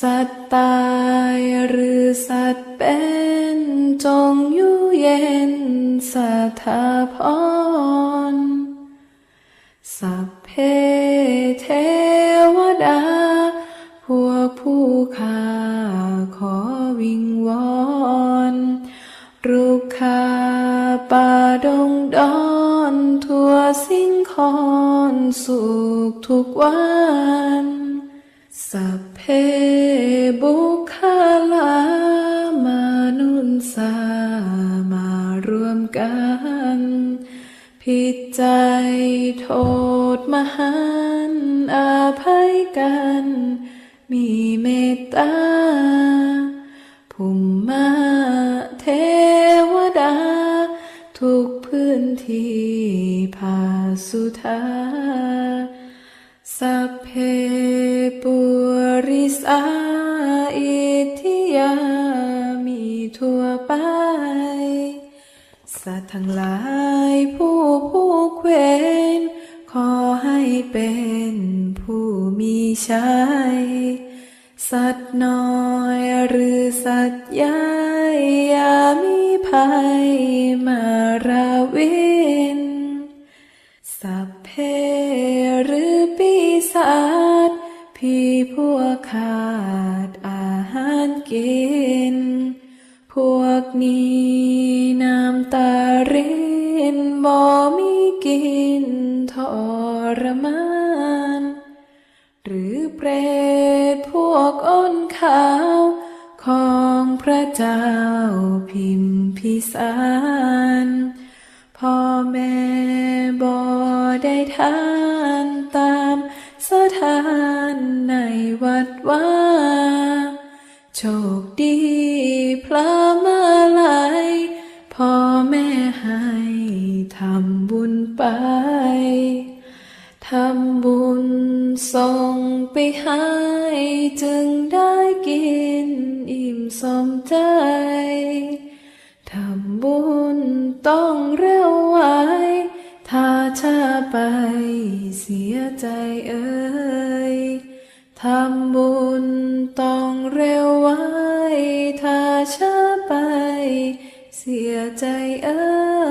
สัตตายหรือสัตเป็นจงอยู่เย็นสถาพรสัพเพเทวดา พวกผู้ข้าขอวิงวอนรุกขาป่าดงดอนทั่วสิ่งคอนสุขทุกวัน สัพเพบุคคลามนุนสามารวมกัน ผิดใจโทษมหันต์อาภัยกัน มีเมตตาภุมมาเทวดา ทุกพื้นที่ภาสุธาสัพเพ สาอิทิยามีทั่วไป สัตว์ทั้งหลายผู้ผู้เควรขอให้เป็นผู้มีชัยสัตว์น้อยหรือสัตว์ใหญ่อย่ามีภัยมาราวินสัพเพหรือปีศาจ พี่พวกขาดอาหารกิน พวกนี้น้ำตารินบ่มีกินทรมาน หรือเปรตพวกอ้นขาว ของพระเจ้าพิมพิสารพ่อแม่บ่ได้ทานตา สถานในวัดว่าโชคดีพระมาลัยพ่อแม่ให้ทำบุญไป ทำบุญส่งไปให้จึงได้กินอิ่มสมใจ ทำบุญต้องเร็ว สียใจเอ่ยทำบุญต้องเร็วไวถ้าช้าไป เสียใจเอ่ย